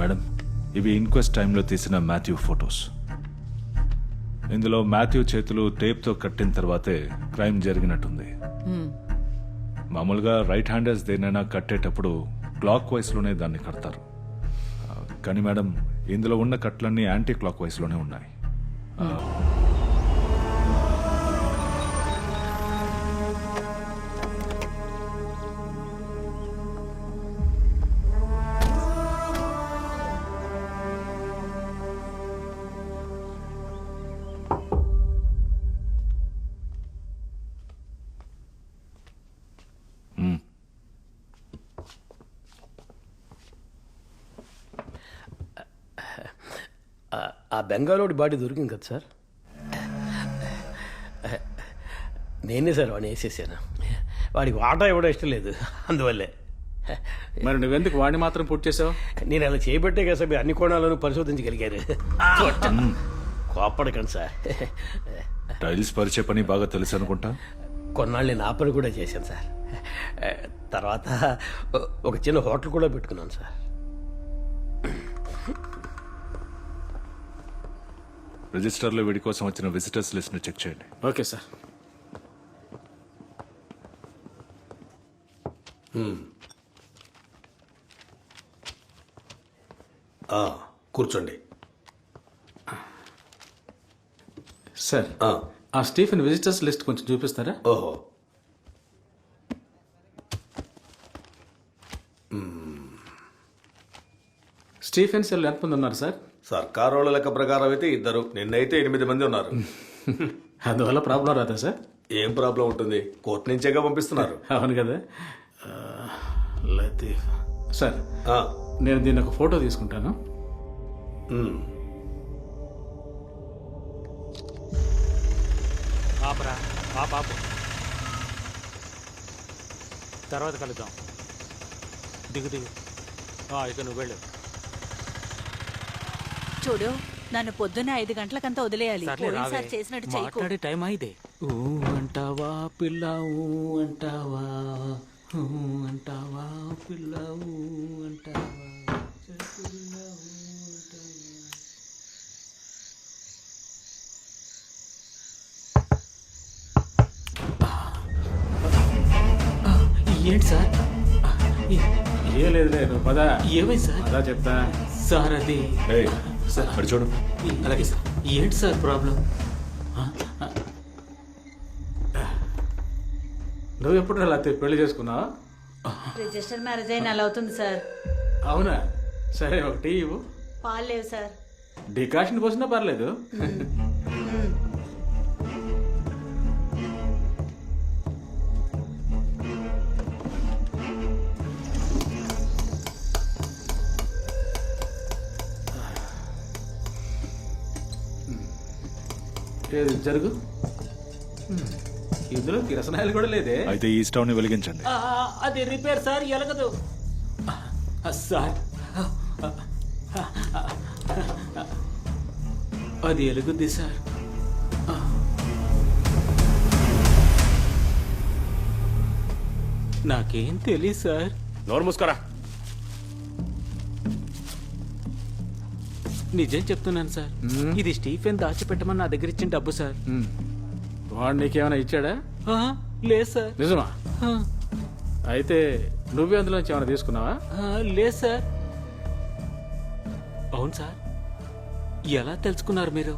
Madam ఇవి inquest టైంలో తీసిన మాథ్యూ ఫొటోస్. ఇందులో మాథ్యూ చేతులు టేప్తో కట్టిన తర్వాతే క్రైమ్ జరిగినట్టుంది. మామూలుగా రైట్ హ్యాండర్స్ దేనైనా కట్టేటప్పుడు క్లాక్ వైస్లోనే దాన్ని కడతారు. కానీ మేడం ఇందులో ఉన్న కట్లన్నీ యాంటీ క్లాక్ వైస్లోనే ఉన్నాయి. ఆ- ఆ బెంగాలోడి బాడీ దొరికింది కదా సార్? నేనే సార్ వాడిని వేసేసాను. వాడికి వాటా ఇవ్వడం ఇష్టం లేదు. అందువల్లే. మరి నువ్వెందుకు వాడిని మాత్రం పుట్టి చేసావు? నేను అలా చేయబట్టే కదా సార్ మీరు అన్ని కోణాలను పరిశోధించగలిగారు. కోపడకండి సార్. టైల్స్ పరిచే పని బాగా తెలుసు అనుకుంటా? కొన్నాళ్ళు నేను ఆపని కూడా చేశాను సార్. తర్వాత ఒక చిన్న హోటల్ కూడా పెట్టుకున్నాను సార్. రిజిస్టర్లో వీడి కోసం వచ్చిన విజిటర్స్ లిస్ట్ని చెక్ చేయండి. Okay sir. ఆ, కూర్చోండి. సార్ ఆ, ఆ స్టీఫెన్ విజిటర్స్ లిస్ట్ కొంచెం చూపిస్తారా? ఓహో. స్టీఫెన్ సెల్ ఎంతమంది ఉన్నారు సార్? సర్కారు వాళ్ళ లెక్క ప్రకారం అయితే ఇద్దరు. నిన్నైతే ఎనిమిది మంది ఉన్నారు. అందువల్ల ప్రాబ్లం రాదా సార్? ఏం ప్రాబ్లం ఉంటుంది? కోర్టు నుంచేగా పంపిస్తున్నారు. అవును కదా. ఆ, లతీఫ్. సార్ ఆ, నేను దీన్ని ఒక ఫోటో తీసుకుంటాను. ఉమ్, ఆపరా. ఆ పాపు తర్వాత కలుద్దాం. దిగు దిగు. ఆ, ఇక నువ్వు వెళ్ళు. చూడు నన్ను పొద్దున్న ఐదు గంటలకంతా వదిలేయాలి. సర్లే రావే. పోయినసారి చేసినట్టు చేయకు మాట్లాడే టైం అయితే ఊ అంటావా పిల్ల ఊ అంటావా? ఊ అంటావా పిల్ల ఊ అంటావా? ఏంటి సార్? ఏం లేదు లేదు పద. ఏమైంది సార్? అదా చెప్తా. సార్ అది ఏయ్, అటు చూడు. అలాగే సార్. ఏంటి సార్ ప్రాబ్లం? నువ్వు ఎప్పుడు అలా పెళ్ళి చేసుకున్నావా? రిజిస్టర్ మ్యారేజ్ అయిన అలా అవుతుంది సార్. అవునా? సరే ఒక టీ ఇవ్వు. పాలు లేవు సార్. డికాషన్ పోసినా పర్లేదు. ఏది? జరుగు. ఇందులో కిరసనాయలు కూడా లేదే. అయితే ఈ స్టవ్ని వెలిగించండి. అది రిపేర్ సార్ ఎలగదు. సార్. అది ఎలుగుద్ది సార్. నాకేం తెలియదు సార్. నోరు మూసుకోరా? నిజం చెప్తున్నాను సార్. ఇది స్టీఫెన్ దాచిపెట్టమని నా దగ్గర ఇచ్చిన డబ్బు సార్. వాడు నీకేమైనా ఇచ్చాడా? లేదు సార్. నిజమా? అయితే నువ్వే అందులోంచి ఏమైనా తీసుకున్నావా? లేదు సార్. అవును సార్. ఎలా తెలుసుకున్నారు మీరు?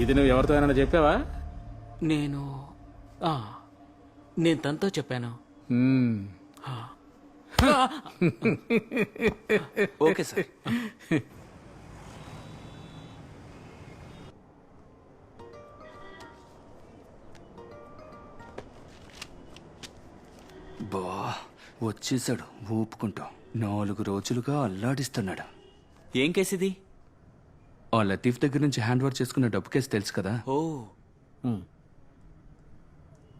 ఇది నువ్వు ఎవరితో అయినా చెప్పావా? నేను నేను తనతో చెప్పాను. Okay sir. బా వచ్చేసాడు. ఊపుకుంటూ. నాలుగు రోజులుగా అల్లాడిస్తున్నాడు. ఏం కేసు ఇది? ఆ లతీఫ్ దగ్గర నుంచి హ్యాండ్ ఓవర్ చేసుకున్న డబ్బు కేసు తెలుసు కదా? ఓ.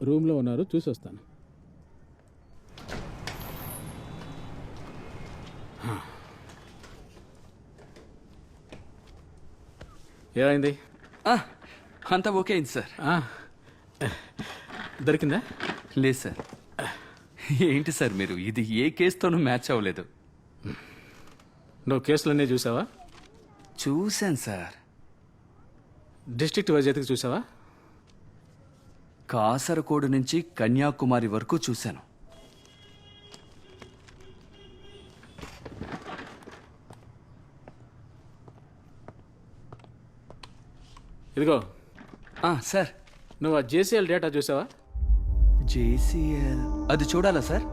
రూమ్లో ఉన్నారు చూసి వస్తాను ఏమైంది? అంతా ఓకే అయింది సార్. దొరికిందా? లేదు సార్. ఏంటి సార్ మీరు? ఇది ఏ కేసుతోనూ మ్యాచ్ అవ్వలేదు. నువ్వు కేసులన్నీ చూసావా? చూశాను సార్. డిస్ట్రిక్ట్ వైజ్ ఎతికి చూసావా? కాసరకోడు నుంచి కన్యాకుమారి వరకు చూశాను. ఇదిగో. సార్ నువ్వు ఆ జేసీఎల్ డేటా చూసావా? జేసీఎల్. అది చూడాలా సార్?